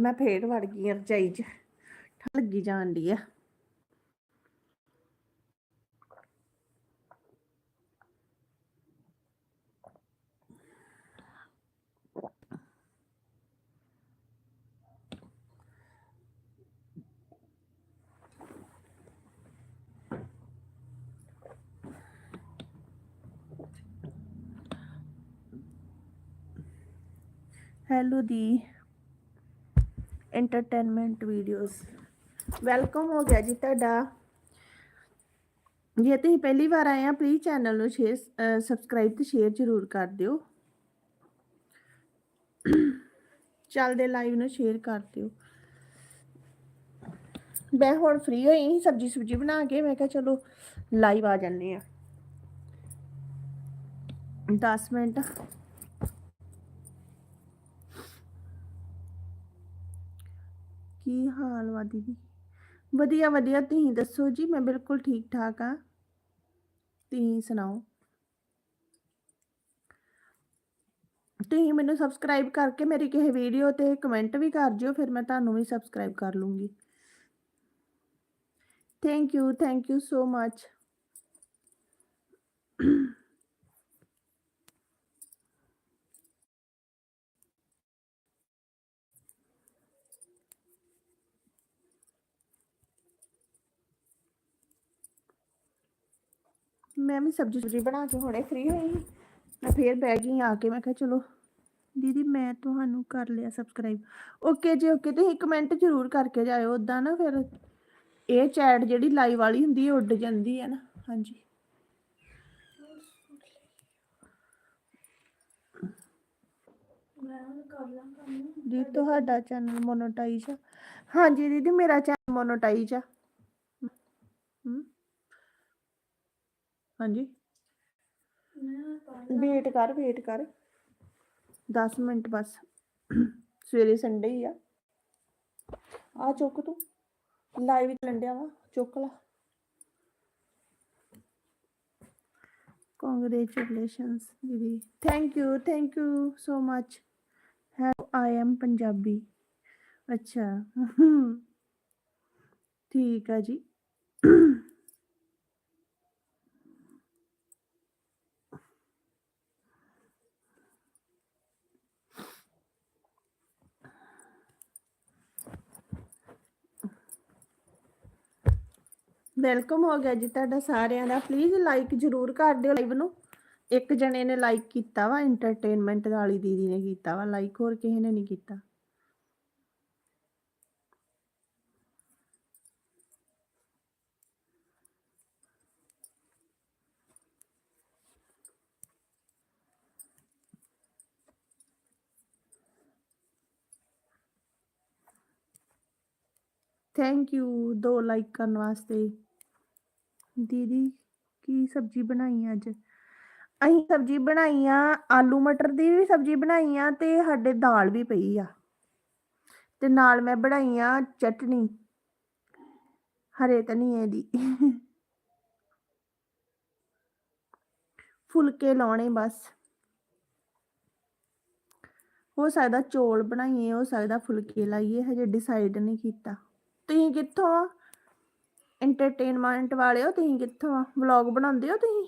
ਮੈਂ ਫੇਰ ਵੜ ਗਈ ਆ ਰਜਾਈ 'ਚ। ਠੰਡ ਲੱਗੀ ਜਾਣ ਦੀ ਆ। ਹੈਲੋ ਦੀ। ਐਂਟਰਟੇਨਮੈਂਟ ਵੀਡੀਓਜ਼ ਵੈਲਕਮ ਹੋ ਗਿਆ ਜੀ ਤੁਹਾਡਾ। ਜੇ ਤੁਸੀਂ ਪਹਿਲੀ ਵਾਰ ਆਏ ਆ ਪਲੀਜ਼ ਚੈਨਲ ਨੂੰ ਸ਼ੇਅਰ ਸਬਸਕ੍ਰਾਈਬ ਤੇ ਸ਼ੇਅਰ ਜ਼ਰੂਰ ਕਰ ਦਿਓ। ਚੱਲਦੇ ਲਾਈਵ ਨੂੰ ਸ਼ੇਅਰ ਕਰ ਦਿਓ। ਮੈਂ ਹੁਣ ਫ੍ਰੀ ਹੋਈ ਸਬਜੀ ਸੁਬਜੀ ਬਣਾ ਕੇ। ਮੈਂ ਕਿਹਾ ਚਲੋ ਲਾਈਵ ਆ ਜੰਨੇ ਆ। 10 ਮਿੰਟ। ਕੀ ਹਾਲ ਵਾ ਦੀਦੀ? ਵਧੀਆ ਵਧੀਆ। ਤੁਸੀਂ ਦੱਸੋ ਜੀ, ਮੈਂ ਬਿਲਕੁਲ ਠੀਕ ਠਾਕ ਆ। ਤੁਸੀਂ ਸੁਣਾਓ? ਤੁਸੀਂ ਮੈਨੂੰ ਸਬਸਕ੍ਰਾਈਬ ਕਰਕੇ ਮੇਰੀ ਕਿਸੇ ਵੀਡੀਓ ਤੇ ਕਮੈਂਟ ਵੀ ਕਰ ਜਿਓ, ਫਿਰ ਮੈਂ ਤੁਹਾਨੂੰ ਵੀ ਸਬਸਕ੍ਰਾਈਬ ਕਰ ਲੂੰਗੀ। Thank you thank you so much ਮੈਂ ਵੀ ਸਬਜ਼ੀ ਸੁਬਜ਼ੀ ਬਣਾ ਕੇ ਹੁਣੇ ਫ੍ਰੀ ਹੋਈ ਸੀ। ਮੈਂ ਫੇਰ ਬਹਿ ਗਈ ਆ ਕੇ ਮੈਂ ਕਿਹਾ ਚਲੋ ਦੀਦੀ ਮੈਂ ਤੁਹਾਨੂੰ ਕਰ ਲਿਆ ਸਬਸਕ੍ਰਾਈਬ ਓਕੇ ਜੀ ਓਕੇ ਤੁਸੀਂ ਕਮੈਂਟ ਜ਼ਰੂਰ ਕਰਕੇ ਜਾਇਓ ਉਦਾਂ ਨਾ ਫਿਰ ਇਹ ਚੈਟ ਜਿਹੜੀ ਲਾਈਵ ਵਾਲੀ ਹੁੰਦੀ ਹੈ ਉੱਡ ਜਾਂਦੀ ਹੈ ਨਾ। ਹਾਂਜੀ। ਜੀ ਤੁਹਾਡਾ ਚੈਨਲ ਮੋਨੋਟਾਈਜ਼ ਆ। ਹਾਂਜੀ ਦੀਦੀ ਮੇਰਾ ਚੈਨਲ ਮੋਨੋਟਾਈਜ਼ ਆ। ਹਮ ਹਾਂਜੀ। ਵੇਟ ਕਰ ਵੇਟ ਕਰ। 10 ਮਿੰਟ ਬਸ। ਸਵੇਰੇ ਸੰਡੇ ਹੀ ਆ। ਆ ਚੁੱਕ ਤੂੰ। ਲਾਈਵ ਲੰਡਿਆ ਵਾ। ਚੁੱਕ ਲਾ। ਕੰਗ੍ਰੈਚੁਲੇਸ਼ਨਸ ਦੀਦੀ। Thank you thank you so much have I am Punjabi. ਅੱਛਾ। ਠੀਕ ਆ ਜੀ। ਵੈਲਕਮ ਹੋ ਗਿਆ ਜੀ ਤੁਹਾਡਾ ਸਾਰਿਆਂ ਦਾ। ਪਲੀਜ਼ ਲਾਈਕ ਜਰੂਰ ਕਰ ਦਿਓ ਲਾਈਵ ਨੂੰ। ਇੱਕ ਜਣੇ ਨੇ ਲਾਈਕ ਕੀਤਾ ਵਾ ਐਂਟਰਟੇਨਮੈਂਟ ਵਾਲੀ ਦੀਦੀ ਨੇ ਕੀਤਾ ਵਾ। ਲਾਈਕ ਹੋਰ ਕਿਸੇ ਨੇ ਨਹੀਂ ਕੀਤਾ। ਥੈਂਕ ਯੂ ਦੋ ਲਾਈਕ ਕਰਨ ਵਾਸਤੇ। ਦੀਦੀ, ਕੀ ਸਬਜ਼ੀ ਬਣਾਈ ਅੱਜ? ਅਸੀਂ ਸਬਜ਼ੀ ਬਣਾਈ ਆ, ਆਲੂ ਮਟਰ ਦੀ ਵੀ ਸਬਜ਼ੀ ਬਣਾਈ ਆ ਤੇ ਸਾਡੇ ਦਾਲ ਵੀ ਪਈ ਆ। ਤੇ ਨਾਲ ਮੈਂ ਬਣਾਈ ਆ ਚਟਨੀ। ਹਰੇ ਧਨੀਏ ਦੀ। ਫੁਲਕੇ ਲਾਉਣੇ ਬਸ। ਹੋ ਸਕਦਾ ਚੋਲ ਬਣਾਈਏ, ਹੋ ਸਕਦਾ ਫੁਲਕੇ ਲਾਈਏ, ਹਜੇ ਡਿਸਾਈਡ ਨਹੀਂ ਕੀਤਾ। ਤੁਸੀਂ ਕਿੱਥੋਂ ਐਂਟਰਟੇਨਮੈਂਟ ਵਾਲੇ ਹੋ ਤੁਸੀਂ ਕਿੱਥੋਂ ਆ? ਵਲੌਗ ਬਣਾਉਂਦੇ ਹੋ ਤੁਸੀਂ?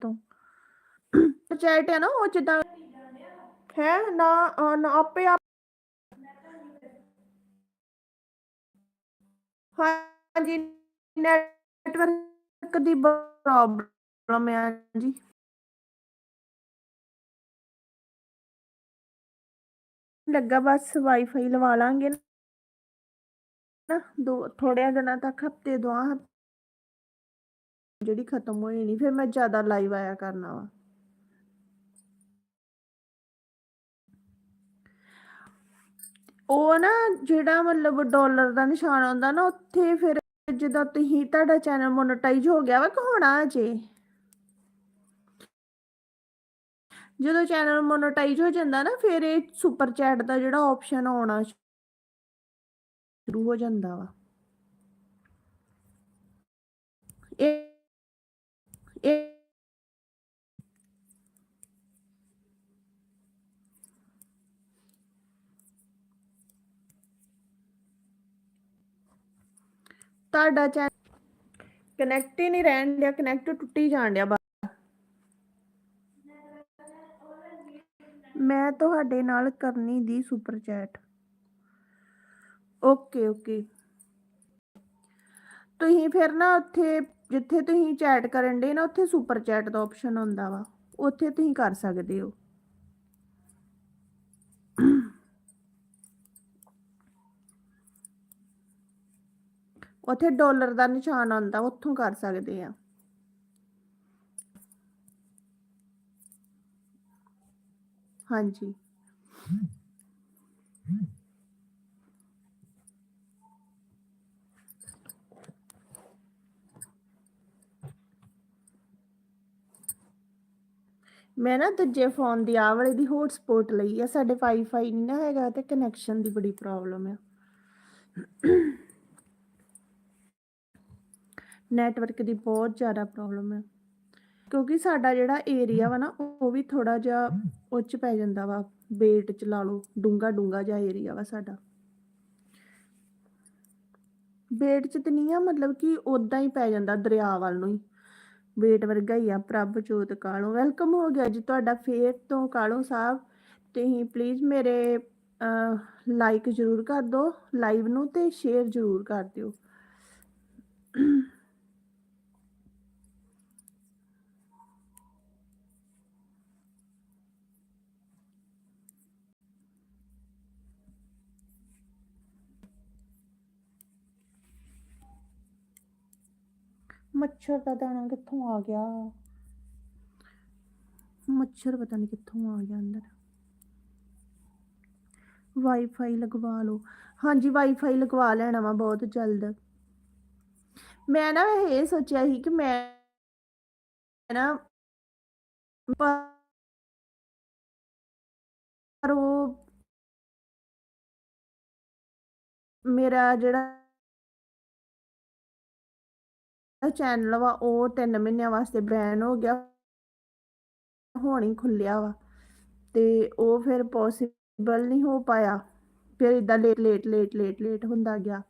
ਤੋਂ। ਚੈਟ ਹੈ ਨਾ, ਉਹ ਜਿੱਦਾਂ ਹੈ, ਨਾ ਨਾ ਆਪੇ ਆਪ ਹਾਂਜੀ, ਨੈਟਵਰਕ ਦੀ ਪ੍ਰੋਬਲਮ ਹੈ ਜੀ ਲੱਗਾ ਬਸ ਵਾਈਫਾਈ ਲਵਾ ਲਾਂਗੇ ਨਾ। ਦੋ ਥੋੜਿਆਂ ਦਿਨਾਂ ਤੱਕ, ਹਫ਼ਤੇ, ਦੋ ਜਿਹੜੀ ਖਤਮ ਹੋਈ ਨਹੀਂ ਫਿਰ ਮੈਂ ਜ਼ਿਆਦਾ ਲਾਈਵ ਆਇਆ ਕਰਨਾ ਵਾ। ਉਹ ਨਾ ਜਿਹੜਾ ਮਤਲਬ ਡਾਲਰ ਦਾ ਨਿਸ਼ਾਨ ਆਉਂਦਾ ਨਾ, ਉੱਥੇ ਫਿਰ ਜਦੋਂ ਤੁਸੀਂ ਤੁਹਾਡਾ ਚੈਨਲ ਮੋਨੇਟਾਈਜ਼ ਹੋ ਗਿਆ ਵਾ ਕਿ ਹੋਣਾ ਅਜੇ ਜਦੋਂ ਚੈਨਲ ਮੋਨੇਟਾਈਜ਼ ਹੋ ਜਾਂਦਾ ਨਾ, ਫਿਰ ਇਹ ਸੁਪਰ ਚੈਟ ਦਾ ਜਿਹੜਾ ਆਪਸ਼ਨ ਆਉਣਾ ਸ਼ੁਰੂ ਹੋ ਜਾਂਦਾ ਵਾ। ਇਹ ਇਹ ਤੁਹਾਡਾ ਚੈਨਲ ਕਨੈਕਟ ਹੀ ਨਹੀਂ ਰਹਿਣ ਡਿਆ ਕਨੈਕਟ ਟੁੱਟੀ ਜਾਣ ਡਿਆ ਬਾਰ ਮੈਂ ਤੁਹਾਡੇ ਨਾਲ ਕਰਨੀ ਦੀ ਸੁਪਰ ਚੈਟ ਓਕੇ ਓਕੇ ਤੁਸੀਂ ਫਿਰ ਨਾ ਉੱਥੇ, ਜਿੱਥੇ ਤੁਸੀਂ ਚੈਟ ਕਰਨ ਦੇ ਨਾ, ਉੱਥੇ ਸੁਪਰ ਚੈਟ ਦਾ ਆਪਸ਼ਨ ਹੁੰਦਾ ਵਾ। ਉੱਥੇ ਤੁਸੀਂ ਕਰ ਸਕਦੇ ਹੋ। ਉੱਥੇ ਡਾਲਰ ਦਾ ਨਿਸ਼ਾਨ ਆਉਂਦਾ, ਉੱਥੋਂ ਕਰ ਸਕਦੇ ਆ। ਹਾਂਜੀ। ਮੈਂ ਨਾ ਦੂਜੇ ਫੋਨ ਦੀ ਆ ਵਾਲੇ ਦੀ ਹੌਟਸਪੌਟ ਲਈ ਆ, ਸਾਡੇ ਵਾਈਫਾਈ ਨਹੀਂ ਨਾ ਹੈਗਾ ਤੇ ਕਨੈਕਸ਼ਨ ਦੀ ਬੜੀ ਪ੍ਰੋਬਲਮ ਆ। ਨੈਟਵਰਕ ਦੀ ਬਹੁਤ ਜ਼ਿਆਦਾ ਪ੍ਰੋਬਲਮ ਹੈ। ਕਿਉਂਕਿ ਸਾਡਾ ਜਿਹੜਾ ਏਰੀਆ ਵਾ ਨਾ, ਉਹ ਵੀ ਥੋੜਾ ਜਿਹਾ ਉੱਚ ਪੈ ਜਾਂਦਾ ਵਾ। ਬੇਟ ਚ ਲਾ ਲਓ ਡੂੰਗਾ ਡੂੰਗਾ ਜਿਹਾ ਏਰੀਆ ਵਾ ਸਾਡਾ। ਬੇਟ ਚ ਤੇ ਨਹੀਂ ਆ, ਮਤਲਬ ਕਿ ਉਦਾਂ ਹੀ ਪੈ ਜਾਂਦਾ ਦਰਿਆ ਵੱਲ ਨੂੰ ਹੀ। ਬੇਟ ਵਰਗਾ ਹੀ ਆ, ਪ੍ਰਭ ਜੋਤ ਕਾਲੋ। ਵੈਲਕਮ ਹੋ ਗਿਆ ਜੀ ਤੁਹਾਡਾ ਫੇਰ ਤੋਂ ਕਾਲੋ ਸਾਹਿਬ। ਤੁਸੀਂ ਪਲੀਜ਼ ਮੇਰੇ ਲਾਈਕ ਜ਼ਰੂਰ ਕਰ ਦਿਓ ਲਾਈਵ ਨੂੰ ਤੇ ਸ਼ੇਅਰ ਜ਼ਰੂਰ ਕਰ ਦਿਓ। ਮੱਛਰ ਦਾ ਦਾਣਾ ਕਿੱਥੋਂ ਆ ਗਿਆ? ਮੱਛਰ ਪਤਾ ਨਹੀਂ ਕਿੱਥੋਂ ਆ ਗਿਆ ਅੰਦਰ। ਵਾਈਫਾਈ ਲਗਵਾ ਲਓ। ਹਾਂਜੀ ਵਾਈਫਾਈ ਲਗਵਾ ਲੈਣਾ ਵਾ ਬਹੁਤ ਜਲਦ। ਮੈਂ ਨਾ ਇਹ ਸੋਚਿਆ ਸੀ ਕਿ ਮੈਂ ਨਾ ਪਰ ਉਹ ਮੇਰਾ ਜਿਹੜਾ ਚੈਨਲ ਵਾ, ਉਹ 3 ਮਹੀਨਿਆਂ ਵਾਸਤੇ ਬੈਨ ਹੋ ਗਿਆ। ਹੁਣ ਹੀ ਖੁੱਲਿਆ ਵਾ। ਤੇ ਉਹ ਫਿਰ ਪੋਸੀਬਲ ਨਹੀਂ ਹੋ ਪਾਇਆ। ਫਿਰ ਇਦਾਂ late late late late late ਹੁੰਦਾ ਗਿਆ।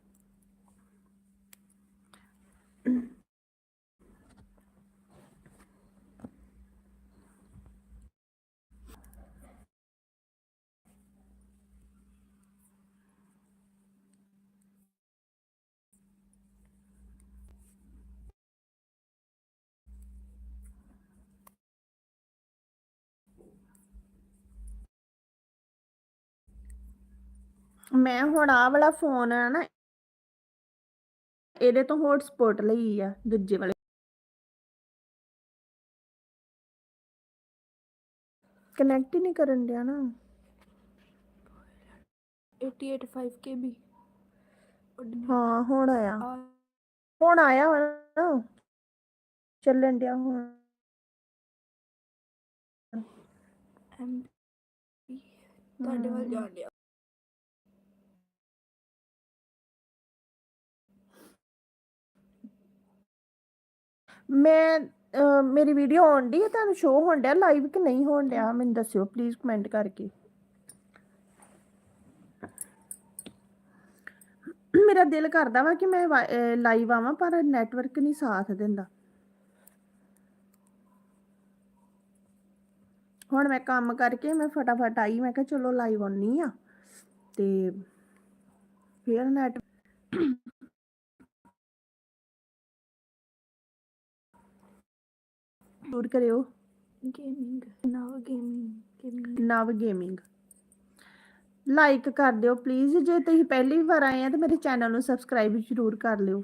ਮੈਂ ਹੁਣ ਆਹ ਵਾਲਾ ਫੋਨ ਆ ਨਾ ਇਹਦੇ ਤੋਂ ਹੌਟਸਪੌਟ ਲਈ ਆ ਦੂਜੇ ਵਾਲੇ। ਕਨੈਕਟ ਹੀ ਨਹੀਂ ਕਰਨ ਡਿਆ ਨਾ। 885 KB ਹਾਂ ਹੁਣ ਆਇਆ। ਹੁਣ ਆਇਆ ਵਾ ਨਾ। ਚੱਲਣ ਡਿਆ ਹੁਣ। ਐਮ ਤੁਹਾਡੇ ਵੱਲ। ਜਾਣ ਡਿਆ। ਮੈਂ ਅਹ, ਮੇਰੀ ਵੀਡੀਓ ਆਉਣ ਡਈ ਹੈ ਤੁਹਾਨੂੰ ਸ਼ੋ ਹੋਣ ਡਿਆ ਲਾਈਵ ਕਿ ਨਹੀਂ ਹੋਣ ਡਿਆ? ਮੈਨੂੰ ਦੱਸਿਓ ਪਲੀਜ਼ ਕਮੈਂਟ ਕਰਕੇ। ਮੇਰਾ ਦਿਲ ਕਰਦਾ ਵਾ ਕਿ ਮੈਂ ਲਾਈਵ ਆਵਾਂ ਪਰ ਨੈਟਵਰਕ ਨਹੀਂ ਸਾਥ ਦਿੰਦਾ। ਹੁਣ ਮੈਂ ਕੰਮ ਕਰਕੇ ਮੈਂ ਫਟਾਫਟ ਆਈ ਮੈਂ ਕਿਹਾ ਚਲੋ ਲਾਈਵ ਆਉਣੀ ਆ। ਤੇ ਫਿਰ ਨੈਟ ਜ਼ਰੂਰ ਕਰਿਓ। Gaming Nav gaming gaming Nav gaming like ਕਰ ਦਿਓ ਪਲੀਜ਼ ਜੇ ਤੁਸੀਂ ਪਹਿਲੀ ਵਾਰ ਆਏ ਆ ਤਾਂ ਮੇਰੇ ਚੈਨਲ ਨੂੰ ਸਬਸਕ੍ਰਾਈਬ ਜ਼ਰੂਰ ਕਰ ਲਿਓ।